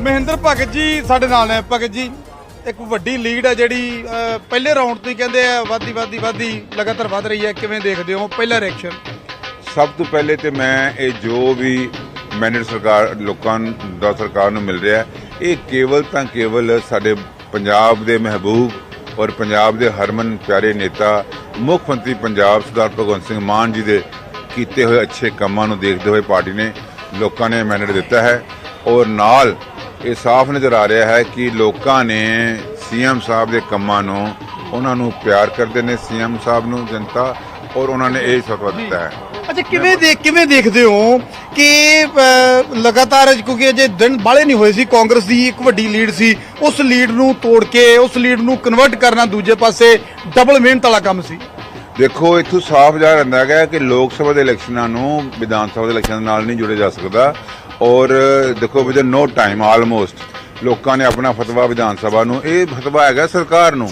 ਮਹਿੰਦਰ ਭਗਤ ਜੀ ਸਾਡੇ ਨਾਲ ਨੇ। ਭਗਤ ਜੀ ਇੱਕ ਵੱਡੀ ਲੀਡ ਹੈ ਜਿਹੜੀ ਅਹ, ਪਹਿਲੇ ਰਾਉਂਡ ਤੋਂ ਹੀ ਕਹਿੰਦੇ ਆ ਵਾਦੀ ਵਾਦੀ ਵਾਦੀ ਲਗਾਤਾਰ ਵਧ ਰਹੀ ਹੈ। ਕਿਵੇਂ ਦੇਖਦੇ ਹੋ? ਪਹਿਲਾ ਰਿਐਕਸ਼ਨ ਸਭ ਤੋਂ ਪਹਿਲੇ ਤੇ ਮੈਂ ਇਹ ਜੋ ਵੀ ਮੈਨੇਜ ਸਰਕਾਰ ਲੋਕਾਂ ਦਾ ਸਰਕਾਰ ਨੂੰ ਮਿਲ ਰਿਹਾ ਹੈ, ਇਹ ਕੇਵਲ ਤਾਂ ਕੇਵਲ ਸਾਡੇ ਪੰਜਾਬ ਦੇ ਮਹਿਬੂਬ ਔਰ ਪੰਜਾਬ ਦੇ ਹਰਮਨ ਪਿਆਰੇ ਨੇਤਾ ਮੁੱਖ ਮੰਤਰੀ ਪੰਜਾਬ ਸਰਦਾਰ ਭਗਵੰਤ ਸਿੰਘ ਮਾਨ ਜੀ ਦੇ ਕੀਤੇ ਹੋਏ ਅੱਛੇ ਕੰਮਾਂ ਨੂੰ ਦੇਖਦੇ ਹੋਏ ਪਾਰਟੀ ਨੇ ਲੋਕਾਂ ਨੇ ਮੈਨੇਟ ਦਿੱਤਾ ਹੈ। ਔਰ ਨਾਲ ਇਹ ਸਾਫ਼ ਨਜ਼ਰ ਆ ਰਿਹਾ ਹੈ ਕਿ ਲੋਕਾਂ ਨੇ ਸੀਐਮ ਸਾਹਿਬ ਦੇ ਕੰਮਾਂ ਨੂੰ ਉਹਨਾਂ ਨੂੰ ਪਿਆਰ ਕਰਦੇ ਨੇ ਸੀਐਮ ਸਾਹਿਬ ਨੂੰ ਜਨਤਾ ਔਰ ਉਹਨਾਂ ਨੇ ਇਹ ਸਤਵਾ ਦਿੱਤਾ ਹੈ। ਅੱਛਾ ਕਿਵੇਂ ਦੇਖ ਕਿਵੇਂ ਦੇਖਦੇ ਹੋ ਕਿ ਲਗਾਤਾਰ ਕਿਉਂਕਿ ਅਜੇ ਦਿਨ ਬਾਲੇ ਨਹੀਂ ਹੋਏ ਸੀ ਕਾਂਗਰਸ ਦੀ ਇੱਕ ਵੱਡੀ ਲੀਡ ਸੀ ਉਸ ਲੀਡ ਨੂੰ ਤੋੜ ਕੇ ਉਸ ਲੀਡ ਨੂੰ ਕਨਵਰਟ ਕਰਨਾ ਦੂਜੇ ਪਾਸੇ ਡਬਲ ਮਿਹਨਤ ਵਾਲਾ ਕੰਮ ਸੀ। ਦੇਖੋ ਇੱਥੋਂ ਸਾਫ਼ ਜਾ ਰਹਿੰਦਾ ਹੈ ਕਿ ਲੋਕ ਸਭਾ ਦੇ ਇਲੈਕਸ਼ਨਾਂ ਨੂੰ ਵਿਧਾਨ ਸਭਾ ਦੇ ਇਲੈਕਸ਼ਨਾਂ ਨਾਲ ਨਹੀਂ ਜੁੜਿਆ ਜਾ ਸਕਦਾ। ਔਰ ਦੇਖੋ ਵਿਦ ਨੋ ਟਾਈਮ ਆਲਮੋਸਟ ਲੋਕਾਂ ਨੇ ਆਪਣਾ ਫਤਵਾ ਵਿਧਾਨ ਸਭਾ ਨੂੰ, ਇਹ ਫਤਵਾ ਹੈਗਾ ਸਰਕਾਰ ਨੂੰ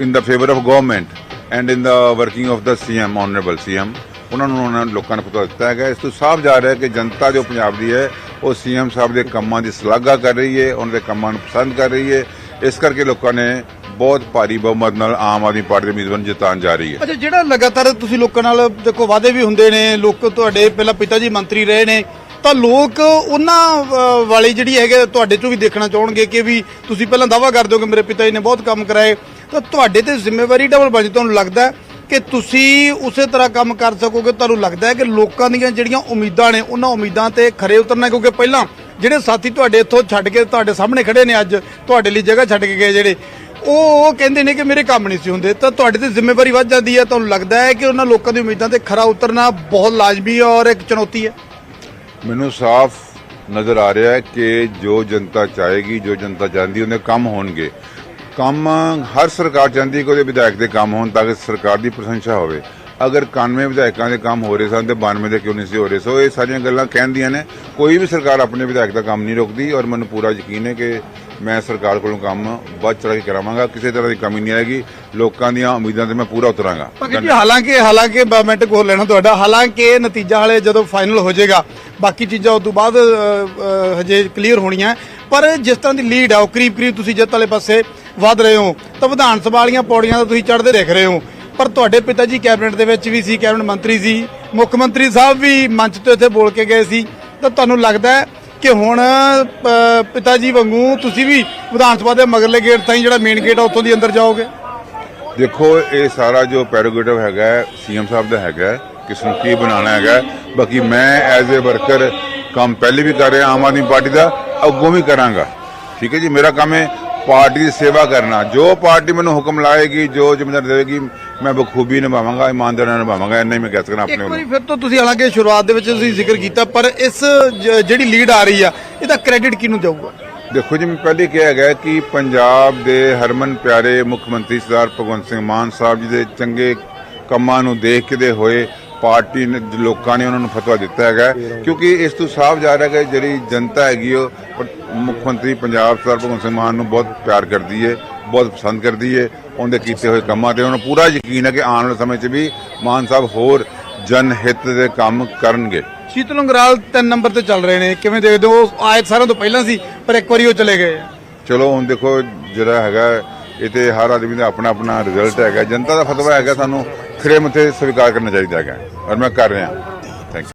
in the favour of government and in the working of the CM honourable CM ਉਹਨਾਂ ਨੂੰ ਉਹਨਾਂ ਲੋਕਾਂ ਨੇ ਫਤਵਾ ਦਿੱਤਾ ਹੈਗਾ। ਇਸ ਤੋਂ ਸਾਫ਼ ਜਾ ਰਿਹਾ ਹੈ ਕਿ ਜਨਤਾ ਜੋ ਪੰਜਾਬ ਦੀ ਹੈ, ਉਹ ਸੀਐਮ ਸਾਹਿਬ ਦੇ ਕੰਮਾਂ ਦੀ ਸ਼ਲਾਘਾ ਕਰ ਰਹੀ ਹੈ, ਉਹਨਾਂ ਦੇ ਕੰਮਾਂ ਨੂੰ ਪਸੰਦ ਕਰ ਰਹੀ ਹੈ। ਇਸ ਕਰਕੇ ਲੋਕਾਂ ਨੇ ਬਹੁਤ ਭਾਰੀ ਬਹੁਮਤ ਨਾਲ ਆਮ ਆਦਮੀ ਪਾਰਟੀ ਦੇ ਉਮੀਦਵਾਰ ਨੂੰ ਜਿਤਾਉਣ ਜਾ ਰਹੀ ਹੈ। ਅੱਛਾ, ਜਿਹੜਾ ਲਗਾਤਾਰ ਤੁਸੀਂ ਲੋਕਾਂ ਨਾਲ ਦੇਖੋ ਵਾਅਦੇ ਵੀ ਹੁੰਦੇ ਨੇ, ਲੋਕ ਤੁਹਾਡੇ ਪਹਿਲਾਂ ਪਿਤਾ ਜੀ ਮੰਤਰੀ ਰਹੇ ਨੇ ਤਾਂ ਲੋਕ ਉਹਨਾਂ ਵਾਲੇ ਜਿਹੜੀ ਹੈਗੇ ਤੁਹਾਡੇ ਚੋਂ ਵੀ ਦੇਖਣਾ ਚਾਹਣਗੇ ਕਿ ਵੀ ਤੁਸੀਂ ਪਹਿਲਾਂ ਦਾਵਾ ਕਰਦੇ ਹੋ ਕਿ ਮੇਰੇ ਪਿਤਾ ਜੀ ਨੇ ਬਹੁਤ ਕੰਮ ਕਰਾਏ। ਤਾਂ ਤੁਹਾਡੇ ਤੇ ਜ਼ਿੰਮੇਵਾਰੀ ਡਬਲ ਬਣ ਤੁਹਾਨੂੰ ਲੱਗਦਾ ਕਿ ਤੁਸੀਂ ਉਸੇ ਤਰ੍ਹਾਂ ਕੰਮ ਕਰ ਸਕੋਗੇ? ਤੁਹਾਨੂੰ ਲੱਗਦਾ ਹੈ ਕਿ ਲੋਕਾਂ ਦੀਆਂ ਜਿਹੜੀਆਂ ਉਮੀਦਾਂ ਨੇ, ਉਹਨਾਂ ਉਮੀਦਾਂ ਤੇ ਖਰੇ ਉਤਰਨਾ ਕਿਉਂਕਿ ਪਹਿਲਾਂ ਜਿਹੜੇ ਸਾਥੀ ਤੁਹਾਡੇ ਇੱਥੋਂ ਛੱਡ ਕੇ ਤੁਹਾਡੇ ਸਾਹਮਣੇ ਖੜੇ ਨੇ ਅੱਜ, ਤੁਹਾਡੇ ਲਈ ਜਗ੍ਹਾ ਛੱਡ ਕੇ ਗਏ ਜਿਹੜੇ, ਉਹ ਉਹ ਕਹਿੰਦੇ ਨੇ ਕਿ ਮੇਰੇ ਕੰਮ ਨਹੀਂ ਸੀ ਹੁੰਦੇ। ਤਾਂ ਤੁਹਾਡੇ ਤੇ ਜ਼ਿੰਮੇਵਾਰੀ ਵੱਧ ਜਾਂਦੀ ਹੈ। ਤੁਹਾਨੂੰ ਲੱਗਦਾ ਹੈ ਕਿ ਉਹਨਾਂ ਲੋਕਾਂ ਦੀ ਉਮੀਦਾਂ ਤੇ ਖਰਾ ਉਤਰਨਾ ਬਹੁਤ ਲਾਜ਼ਮੀ ਹੈ ਔਰ ਇੱਕ ਚੁਣੌਤੀ ਹੈ? ਮੈਨੂੰ ਸਾਫ਼ ਨਜ਼ਰ ਆ ਰਿਹਾ ਹੈ ਕਿ ਜੋ ਜਨਤਾ ਚਾਹੇਗੀ, ਜੋ ਜਨਤਾ ਚਾਹੁੰਦੀ ਉਹਦੇ ਕੰਮ ਹੋਣਗੇ। ਕੰਮ ਹਰ ਸਰਕਾਰ ਚਾਹੁੰਦੀ ਕਿ ਉਹਦੇ ਵਿਧਾਇਕ ਦੇ ਕੰਮ ਹੋਣ ਤਾਂ ਕਿ ਸਰਕਾਰ ਦੀ ਪ੍ਰਸ਼ੰਸਾ ਹੋਵੇ। ਅਗਰ 91 ਵਿਧਾਇਕਾਂ ਦੇ ਕੰਮ ਹੋ ਰਹੇ ਸਨ ਤੇ 92 ਦੇ ਕਿਉਂ ਨਹੀਂ ਸੀ ਹੋ ਰਹੇ? ਸੋ ਇਹ ਸਾਰੀਆਂ ਗੱਲਾਂ ਕਹਿੰਦੀਆਂ ਨੇ। ਕੋਈ ਵੀ ਸਰਕਾਰ ਆਪਣੇ ਵਿਧਾਇਕ ਦਾ ਕੰਮ ਨਹੀਂ ਰੋਕਦੀ ਔਰ ਮੈਨੂੰ ਪੂਰਾ ਯਕੀਨ ਹੈ ਕਿ ਮੈਂ ਸਰਕਾਰ ਕੋਲੋਂ ਕੰਮ ਵੱਧ ਚੜ੍ਹ ਕੇ ਕਰਾਵਾਂਗਾ ਕਿਸੇ ਤਰ੍ਹਾਂ ਦੀ ਕਮੀ ਨਹੀਂ ਆਏਗੀ। ਲੋਕਾਂ ਦੀਆਂ ਉਮੀਦਾਂ ਤੇ ਮੈਂ ਪੂਰਾ ਉਤਰਾਂਗਾ। ਭਗਤ ਜੀ ਹਾਲਾਂਕਿ ਹਾਲਾਂਕਿ ਮਿੰਟ ਕੋਲ ਲੈਣਾ ਤੁਹਾਡਾ। ਹਾਲਾਂਕਿ ਨਤੀਜਾ ਹਲੇ ਜਦੋਂ ਫਾਈਨਲ ਹੋ ਜਾਏਗਾ ਬਾਕੀ ਚੀਜ਼ਾਂ ਉਸ ਤੋਂ ਬਾਅਦ ਹਜੇ ਕਲੀਅਰ ਹੋਣੀਆਂ ਪਰ ਜਿਸ ਤਰ੍ਹਾਂ ਦੀ ਲੀਡ ਆ ਉਹ ਕਰੀਬ ਕਰੀਬ ਤੁਸੀਂ ਜਿੱਤ ਵਾਲੇ ਪਾਸੇ ਵਧ ਰਹੇ ਹੋ। ਤਾਂ ਵਿਧਾਨ ਸਭਾ ਵਾਲੀਆਂ ਪੌੜੀਆਂ ਤਾਂ ਤੁਸੀਂ ਚੜ੍ਹਦੇ ਦੇਖ ਰਹੇ ਹੋ। ਪਰ ਤੁਹਾਡੇ ਪਿਤਾ ਜੀ ਕੈਬਨਿਟ ਦੇ ਵਿੱਚ ਵੀ ਸੀ ਕੈਬਨਿਟ ਮੰਤਰੀ ਸੀ। ਮੁੱਖ ਮੰਤਰੀ ਸਾਹਿਬ ਵੀ ਮੰਚ ਤੋਂ ਇੱਥੇ ਬੋਲ ਕੇ ਗਏ ਸੀ। ਤਾਂ ਤੁਹਾਨੂੰ ਲੱਗਦਾ ਹੈ ਕਿ ਹੁਣ ਪਿਤਾ ਜੀ ਵਾਂਗੂ ਤੁਸੀਂ ਵੀ ਵਿਧਾਨ ਸਭਾ ਦੇ ਮਗਰਲੇ ਗੇਟ ਤਾਈਂ ਜਿਹੜਾ ਮੇਨ ਗੇਟ ਆ ਉੱਥੋਂ ਦੀ ਅੰਦਰ ਜਾਓਗੇ? ਦੇਖੋ ਇਹ ਸਾਰਾ ਜੋ ਪੈਰੋਗੇਟਿਵ ਹੈਗਾ ਸੀਐਮ ਸਾਹਿਬ ਦਾ ਹੈਗਾ ਹੈ, ਕਿਸ ਨੂੰ ਕੀ ਬਣਾਉਣਾ ਹੈਗਾ ਬਾਕੀ ਮੈਂ ਐਜ਼ ਅ ਵਰਕਰ ਕੰਮ ਪਹਿਲੇ ਵੀ ਕਰ ਰਿਹਾ ਆਮ ਆਦਮੀ ਪਾਰਟੀ ਦਾ ਅੱਗੋਂ ਵੀ ਕਰਾਂਗਾ। ਠੀਕ ਹੈ ਜੀ ਮੇਰਾ ਕੰਮ ਹੈ ਪਾਰਟੀ ਦੀ ਸੇਵਾ ਕਰਨਾ। ਜੋ ਪਾਰਟੀ ਮੈਨੂੰ ਹੁਕਮ ਲਾਏਗੀ ਜੋ ਜ਼ਿੰਮੇਵਾਰੀ ਦੇਵੇਗੀ ਮੈਂ ਬਖੂਬੀ ਨਿਭਾਵਾਂਗਾ ਇਮਾਨਦਾਰੀ ਨਾਲ ਨਿਭਾਵਾਂਗਾ ਇੰਨਾ ਹੀ ਮੈਂ ਕਹਿ ਸਕਦਾ ਇੱਕ ਆਪਣੇ ਵਾਰੀ ਵੱਲੋਂ। ਫਿਰ ਤੋਂ ਤੁਸੀਂ ਹਾਲਾਂਕਿ ਸ਼ੁਰੂਆਤ ਦੇ ਵਿੱਚ ਤੁਸੀਂ ਜ਼ਿਕਰ ਕੀਤਾ ਪਰ ਇਸ ਜ- ਜਿਹੜੀ ਲੀਡ ਆ ਰਹੀ ਆ ਇਹਦਾ ਕ੍ਰੈਡਿਟ ਕਿਹਨੂੰ ਜਾਊਗਾ ਦੇਖੋ ਜੀ ਮੈਂ ਪਹਿਲੇ ਕਿਹਾ ਗਿਆ ਕਿ ਪੰਜਾਬ ਦੇ ਹਰਮਨ ਪਿਆਰੇ ਮੁੱਖ ਮੰਤਰੀ ਸਰਦਾਰ ਭਗਵੰਤ ਸਿੰਘ ਮਾਨ ਸਾਹਿਬ ਜੀ ਦੇ ਚੰਗੇ ਕੰਮਾਂ ਨੂੰ ਦੇਖਦੇ ਹੋਏ ਪਾਰਟੀ ਨੇ ਲੋਕਾਂ ਨੇ ਉਹਨਾਂ ਨੂੰ ਫਤਵਾ ਦਿੱਤਾ ਹੈਗਾ। ਕਿਉਂਕਿ ਇਸ ਤੋਂ ਸਾਫ਼ ਜਾ ਰਿਹਾ ਹੈ ਕਿ ਜਿਹੜੀ ਜਨਤਾ ਹੈਗੀ ਉਹ ਪ- ਮੁੱਖ ਮੰਤਰੀ ਪੰਜਾਬ ਸਰਦਾਰ ਭਗਵੰਤ ਸਿੰਘ ਮਾਨ ਨੂੰ ਬਹੁਤ ਪਿਆਰ ਕਰਦੀ ਹੈ ਬਹੁਤ ਪਸੰਦ ਕਰਦੀ ਹੈ ਉਹਦੇ ਕੀਤੇ ਹੋਏ ਕੰਮਾਂ ਤੇ। ਉਹਨਾਂ ਨੂੰ ਪੂਰਾ ਯਕੀਨ ਹੈ ਕਿ ਆਉਣ ਵਾਲੇ ਸਮੇਂ 'ਚ ਵੀ ਮਾਨ ਸਾਹਿਬ ਹੋਰ ਜਨ ਹਿੱਤ ਦੇ ਕੰਮ ਕਰਨਗੇ। ਸ਼ੀਤਲ ਉਂਗਰਾਲ ਤਿੰਨ ਨੰਬਰ ਤੇ ਚੱਲ ਰਹੇ ਨੇ। ਕਿਵੇਂ ਦੇਖਦੇ ਹੋ? ਆਏ ਸਾਰਿਆਂ ਤੋਂ ਪਹਿਲਾਂ ਸੀ ਪਰ ਇੱਕ ਵਾਰੀ ਉਹ ਚਲੇ ਗਏ। ਚਲੋ ਹੁਣ ਦੇਖੋ ਜਿਹੜਾ ਹੈਗਾ ਇਹ ਤੇ ਹਰ ਆਦਮੀ ਦਾ ਆਪਣਾ ਆਪਣਾ ਰਿਜ਼ਲਟ ਹੈਗਾ। ਜਨਤਾ ਦਾ ਫਤਵਾ ਹੈਗਾ ਸਾਨੂੰ ਖਰੇ ਮੱਥੇ ਸਵੀਕਾਰ ਕਰਨਾ ਚਾਹੀਦਾ ਹੈਗਾ। ਔਰ ਮੈਂ ਕਰ ਰਿਹਾ।